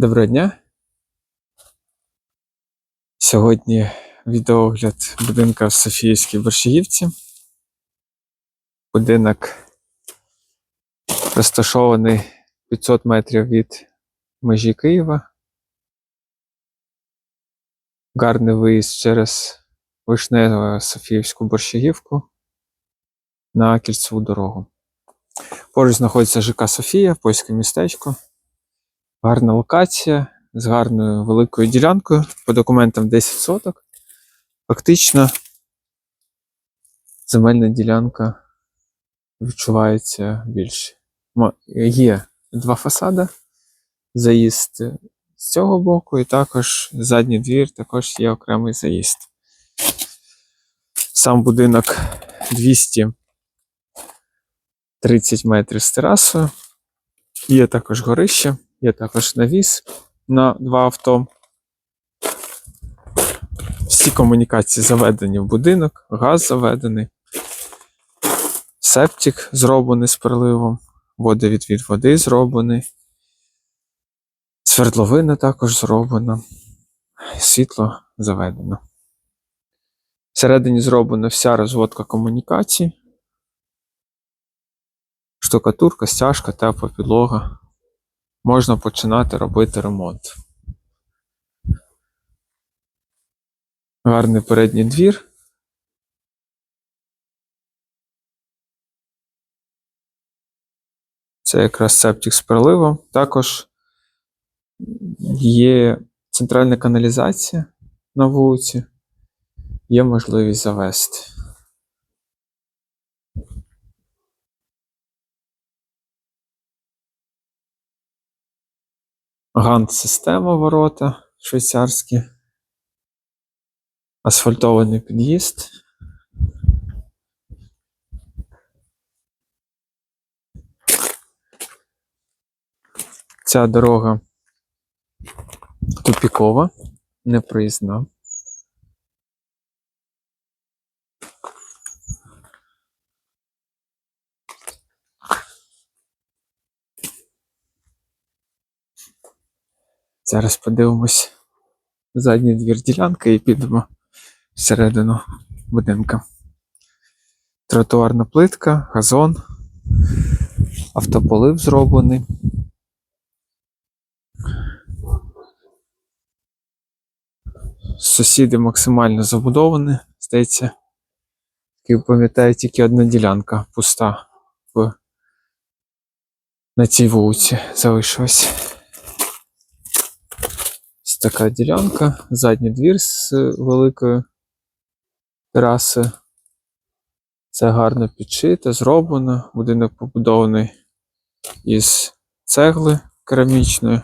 Доброго дня. Сьогодні відеоогляд будинка в Софіївській Борщагівці. Будинок розташований 500 метрів від межі Києва. Гарний виїзд через Вишневу Софіївську Борщагівку на кільцеву дорогу. Поруч знаходиться ЖК Софія, польське містечко. Гарна локація з гарною великою ділянкою. По документам 10 соток. Фактично, земельна ділянка відчувається більше. Є два фасади. Заїзд з цього боку, і також задній двір, також є окремий заїзд. Сам будинок 230 метрів з терасою. Є також горище, є також навіс на два авто. Всі комунікації заведені в будинок, газ заведений, септик зроблений з переливом, водовідвід води зроблений, свердловина також зроблена, світло заведено. Всередині зроблена вся розводка комунікацій, штукатурка, стяжка, тепла підлога. Можна починати робити ремонт. Гарний передній двір. Це якраз септик з переливом. Також є центральна каналізація на вулиці. Є можливість завести. Гант-система ворота швейцарські. Асфальтований під'їзд. Ця дорога тупікова, непроїзна. Зараз подивимось задній двір ділянки і підемо всередину будинка. Тротуарна плитка, газон, автополив зроблений. Сусіди максимально забудовані, здається. Як пам'ятаю, тільки одна ділянка пуста в... на цій вулиці залишилась. Така ділянка, задній двір з великою терасою. Це гарно підшито, зроблено. Будинок побудований із цегли керамічної,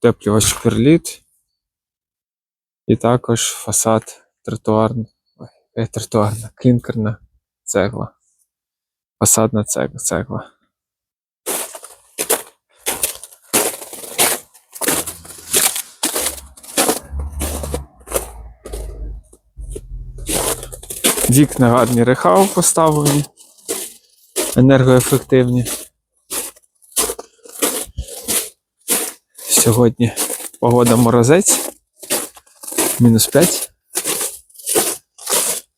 теплювач перліт. І також фасад тротуарна, е, тротуарна, клінкерна цегла. Фасадна цегла. цегла. Вікна гарні рехау поставлені, енергоефективні. Сьогодні погода морозець, мінус 5.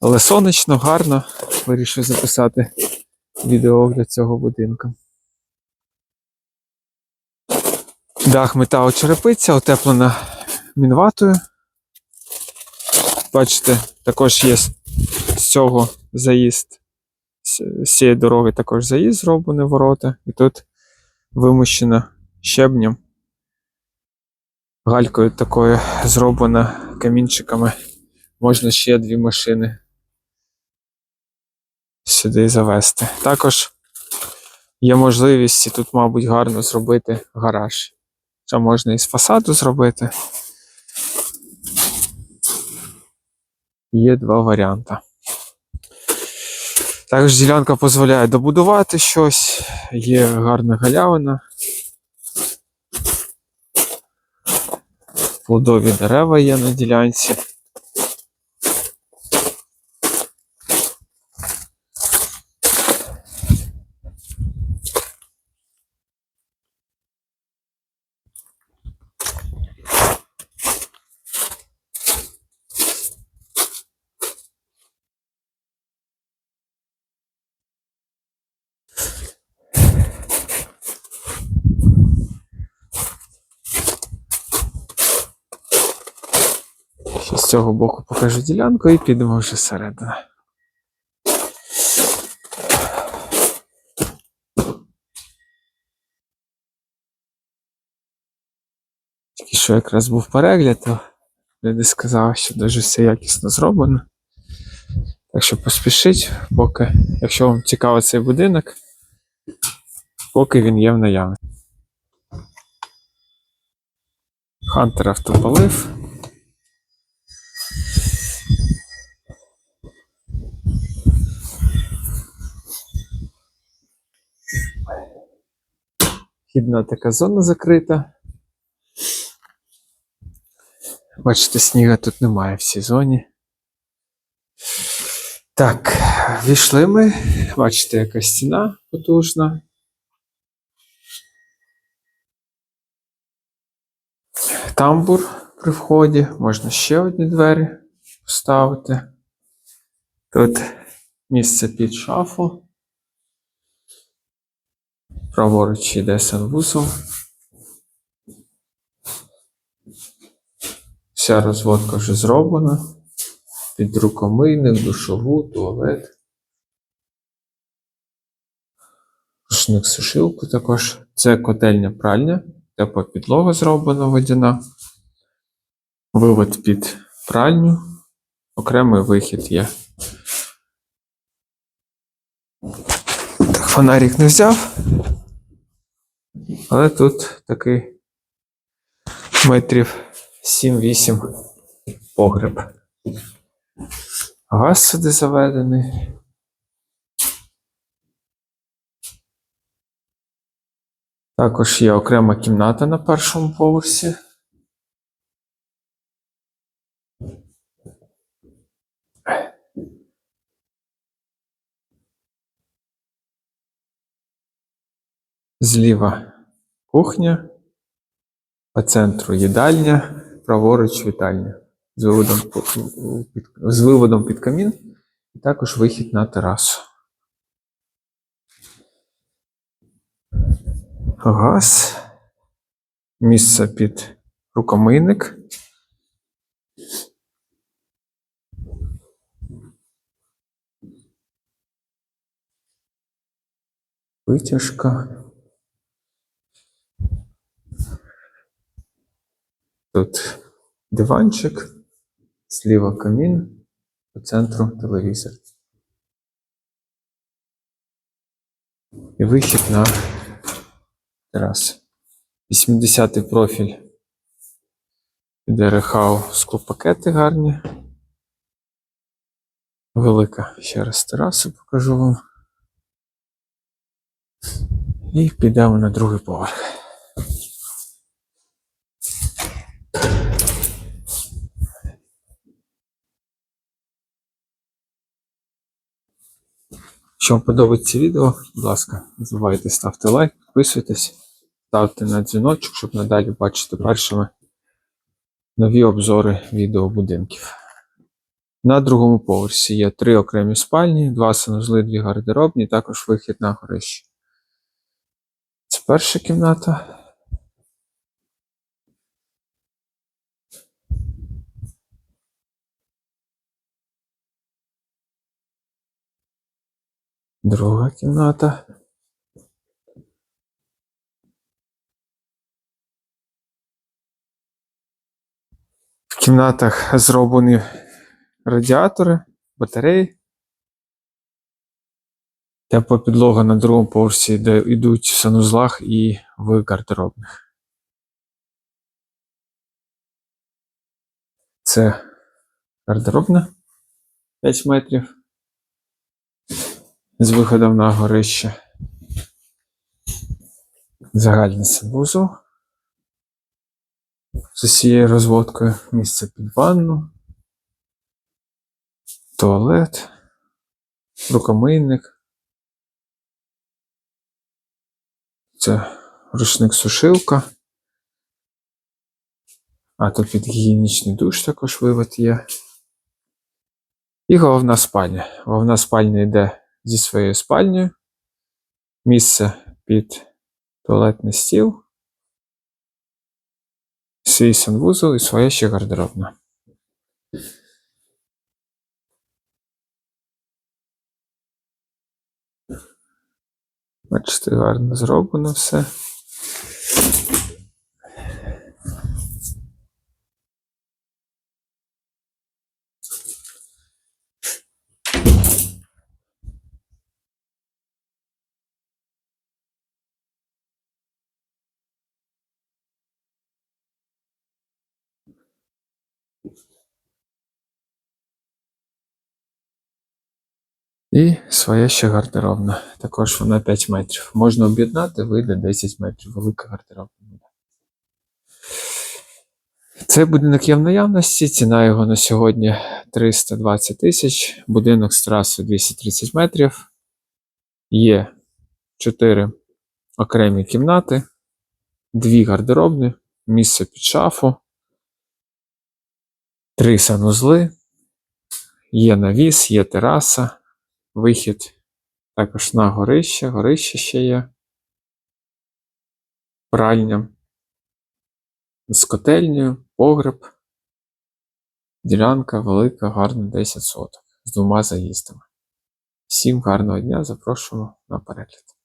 Але сонячно, гарно. Вирішив записати відеоогляд цього будинку. Дах металочерепиця, утеплена мінватою. Бачите, також є з цього заїзд. З цієї дороги також заїзд зроблений ворота. І тут вимощено щебнем. Галькою такою зроблена камінчиками. Можна ще дві машини сюди завести. Також є можливість і тут, мабуть, гарно зробити гараж. Це можна і з фасаду зробити. Є два варіанти. Також ділянка дозволяє добудувати щось, є гарна галявина. Плодові дерева є на ділянці. Ще з цього боку покажу ділянку і підемо вже всередину. Тільки що якраз був перегляд, то люди сказали, що дуже все якісно зроблено. Так що поспішіть, поки, якщо вам цікавий цей будинок, поки він є в наявності. Хантер автополив. Вхідна така зона закрита. Бачите, сніга тут немає в цій зоні. Так, війшли ми. Бачите, яка стіна потужна. Тамбур при вході. Можна ще одні двері поставити. Тут місце під шафу. Праворуч йде санвузол. Вся розводка вже зроблена. Під рукомийник, душову, туалет. Рушник сушилку також. Це котельня пральня. Тепла підлога зроблена водяна. Вивод під пральню. Окремий вихід є. Так, фонарик не взяв. Але тут такий метрів 7-8 погреб. Газ сюди заведений. Також є окрема кімната на першому поверсі. Зліва кухня, по центру їдальня, праворуч вітальня з виводом, під, з виводом під камін, і також вихід на терасу. Газ, місце під рукомийник. Витяжка. Тут диванчик, зліва камін, по центру телевізор. І вихід на терасу. 80-й профіль. Іде рехау, склопакети гарні. Велика ще раз терасу покажу вам. І підемо на другий поверх. Якщо вам подобається відео, будь ласка, не забувайте ставте лайк, підписуйтесь, ставте на дзвіночок, щоб надалі бачити першими нові обзори відео будинків. На другому поверсі є три окремі спальні, два санузли, дві гардеробні, також вихід на горище. Це перша кімната. Друга кімната. В кімнатах зроблені радіатори, батареї. Тепла підлога на другому поверсі, де йдуть в санузлах і в гардеробних. Це гардеробна 5 метрів з виходом на горище. Загальний санвузол з усією розводкою, місце під ванну, туалет, рукомийник. Це рушник-сушилка. А тут під гігієнічний душ також вивод є. І головна спальня. Головна спальня йде зі своєю спальнею, місце під туалетний стіл, свій санвузол і своя ще гардеробна. Бачите, гарно зроблено все. І своя ще гардеробна. Також вона 5 метрів. Можна об'єднати, вийде 10 метрів. Велика гардеробна буде. Цей будинок є в наявності. Ціна його на сьогодні 320 тисяч. Будинок з трасою 230 метрів. Є 4 окремі кімнати, 2 гардеробні, місце під шафу, 3 санузли, є навіс, є тераса, вихід також на горище, горище ще є. Пральня з котельнею, погреб. Ділянка велика, гарна 10 соток з двома заїздами. Всім гарного дня, запрошуємо на перегляд.